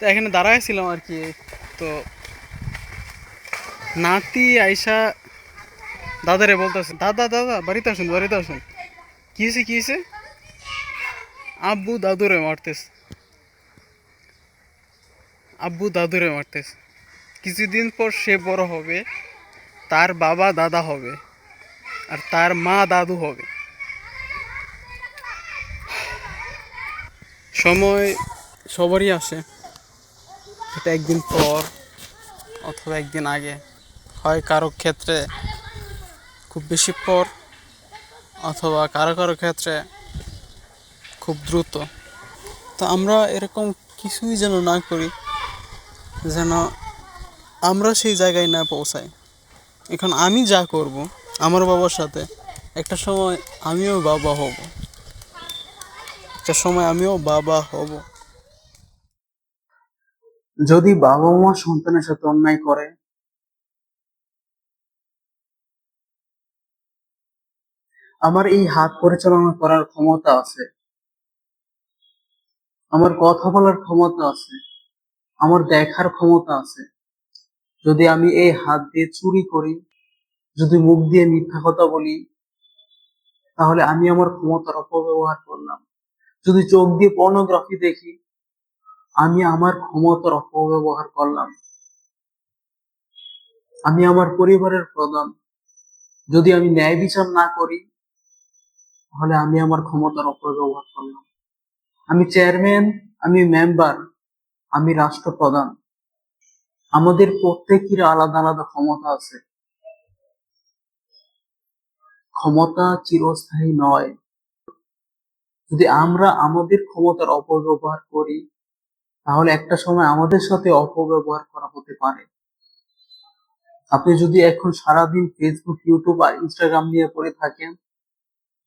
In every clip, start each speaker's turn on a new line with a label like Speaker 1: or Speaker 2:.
Speaker 1: তো এখানে দাঁড়াইছিলাম আর কি, তো নাতি আইসা দাদারে বলতেছে, দাদা দাদা, বাড়িতে আসুন বাড়িতে আসুন। কি হয়েছে কি হয়েছে আব্বু দাদুরে মারতেছে। আব্বু দাদুরে মারতেছে। কিছুদিন পর সে বড় হবে, তার বাবা দাদা হবে, আর তার মা দাদু হবে। সময় সবারই আসে। এটা একদিন পর অথবা একদিন আগে হয় কারও ক্ষেত্রে খুব বেশি পর অথবা কারও কারও ক্ষেত্রে খুব দ্রুত। তো আমরা এরকম কিছুই যেন না করি, যেন আমরা সেই জায়গায় না পৌঁছাই। এখন আমি যা করব আমার বাবার সাথে, একটা সময় আমিও বাবা হব। একটা সময় আমিও বাবা হব। যদি বাবা মা সন্তানের সাথে অন্যায় করে? আমার এই হাত পরিচালনা করার ক্ষমতা আছে। আমার কথা বলার ক্ষমতা আছে। আমার দেখার ক্ষমতা আছে। যদি আমি এই হাত দিয়ে চুরি করি, যদি মুখ দিয়ে মিথ্যা কথা বলি, তাহলে আমি আমার ক্ষমতার অপব্যবহার করলাম। যদি চোখ দিয়ে পর্নোগ্রাফি দেখি আমি আমার ক্ষমতার অপব্যবহার করলাম। আমি আমার পরিবারের প্রধান। যদি আমি ন্যায় বিচার না করি, তাহলে আমি আমার ক্ষমতার অপব্যবহার করলাম। আমি চেয়ারম্যান, আমি মেম্বার, আমি রাষ্ট্রপ্রধান। আমাদের প্রত্যেকের আলাদা আলাদা ক্ষমতা আছে। ক্ষমতা চিরস্থায়ী নয়। যদি আমরা আমাদের ক্ষমতার অপব্যবহার করি তাহলে একটা সময় আমাদের সাথে অপব্যবহার করা হতে পারে। আপনি যদি এখন সারাদিন ফেসবুক ইউটিউব আর ইনস্টাগ্রাম নিয়ে পড়ে থাকেন,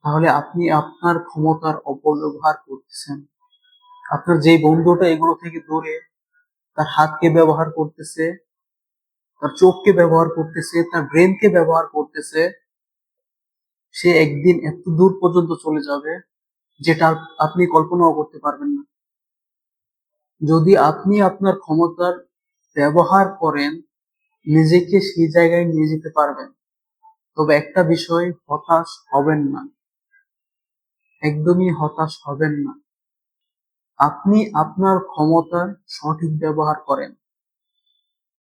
Speaker 1: তাহলে আপনি আপনার ক্ষমতার অপব্যবহার করতেছেন। আপনার যে বন্ধুটা এগুলো থেকে দূরে, তার হাতকে ব্যবহার করতেছে, তার চোখকে ব্যবহার করতেছে, তার ব্রেনকে ব্যবহার করতেছে, সে একদিন এত দূর পর্যন্ত চলে যাবে, যেটা আপনি কল্পনাও করতে পারবেন না। যদি আপনি আপনার ক্ষমতার ব্যবহার করেন, নিজেকে সেই জায়গায় নিয়ে যেতে পারবেন। তবে একটা বিষয়, হতাশ হবেন না। একদমই হতাশ হবেন না। আপনি আপনার ক্ষমতার সঠিক ব্যবহার করেন।